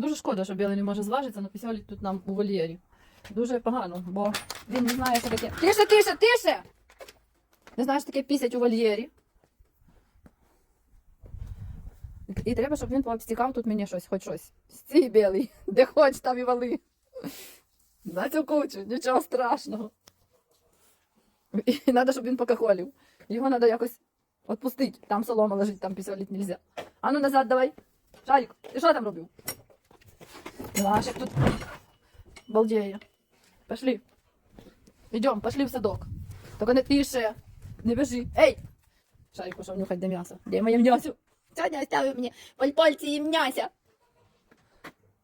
Дуже шкода, що білий не може зважитися, але пісьолить тут нам у вольєрі. Дуже погано, бо він не знає, що таке. Тише, тише, тише! Не знає, що таке пісять у вольєрі. І треба, щоб він пообстікав тут мені щось, хоч щось. Стій білий, де хоч там і вали. На цю кучу, нічого страшного. І треба, щоб він покахолів. Його треба якось відпустити. Там солома лежить, там пісолить нельзя. А ну назад давай. Шарик, ти що там робив? Лашик тут балдеє. Пошли. Идем, пошли в садок. Только не тише, не бежи. Эй! Шарик пошел нюхать до мяса. Где моє м'ясо? Сьогодні оставив мені пальпальці і м'яся.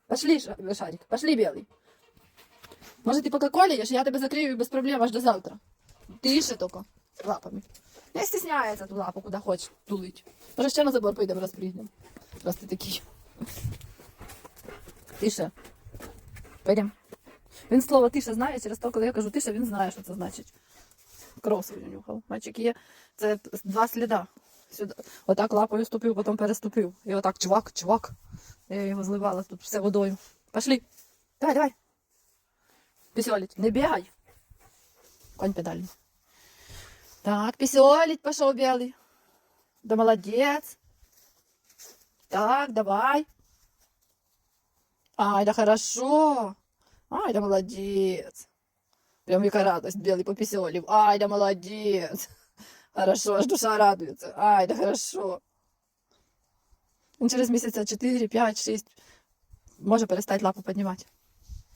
Пошли, Ша- Шарик, пошли, белый. Може, ти покаколієш, я тебе закрию без проблем аж до завтра. Тише только, лапами. Не стесняється ту лапу, куди хочеш тулить. Може, ще на забор поїдемо розпрігнемо. Раз ти такий. Тише. Пойдем. Він слово тише знає, через те, коли я кажу тише, він знає, що це значить. Кров нюхав. Мальчик є. Це два сліда. Сюди. Отак лапою ступив, потім переступив. І отак чувак, чувак. Я його зливала тут все водою. Пошли. Давай, давай. Пісьолить. Не бігай. Конь педальний. Так, пісьолить пішов білий. Да молодець. Так, давай. Ай, да хорошо. Ай, да молодец. Прям яка радость, белый пописёлив. Ай, да молодец. Хорошо, аж душа радуется. Ай, да хорошо. Він через місяця 4, 5, 6 може перестати лапу піднімати.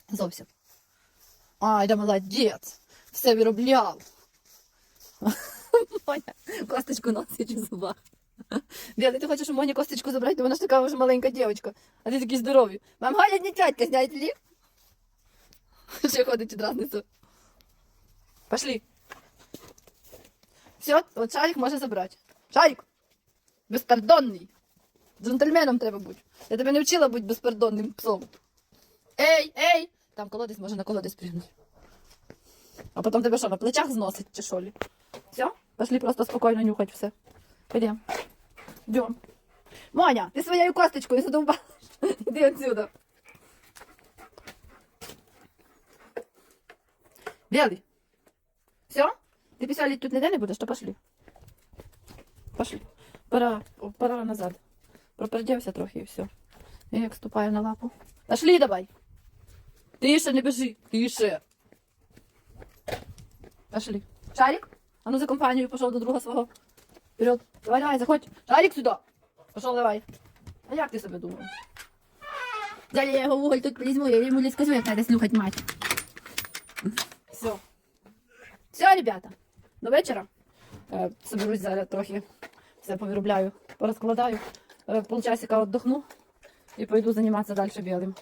Зовсім. Ай, да молодець. Все виробляв. Моня косточку носить у зубах. Белый, ти хочеш у Моні косточку забрати, то вона ж така вже маленька дівчинка. А ти такий здоровий. Мам, Галя не тятька, знаєте ли? Ще ходить одразницю. Пошли. Все, от шарик може забрати. Шарик! Безпардонний. Джентльменом треба бути. Я тебе не вчила бути безпардонним псом. Ей, ей! Там колодець може на колодець пригнути. А потім тебе що, на плечах зносить чи що лі? Все? Пошли просто спокійно нюхать все. Пойдем. Идем. Маня, ты своей косточкой задолбал. Иди отсюда. Белый. Все? Ты писали тут ніде не будеш, то пошли. Пошли. Пора, о, пора назад. Пропердівся трохи і все. Я як ступаю на лапу. Пошли давай. Тише, не бежи. Тише. Пошли. Шарик? А ну за компанію пішов до друга свого. Вперед. Давай, давай, заходь. Шарик сюди. Пішов, давай. А як ти себе думав? Далі я його вуголь тут візьму, я йому не скажу, як треба слухати мать. Все. Все, ребята. До вечора. Е, Соберусь зараз трохи. Все повиробляю, порозкладаю. Е, Полчасика віддохну і пойду займатися далі білим.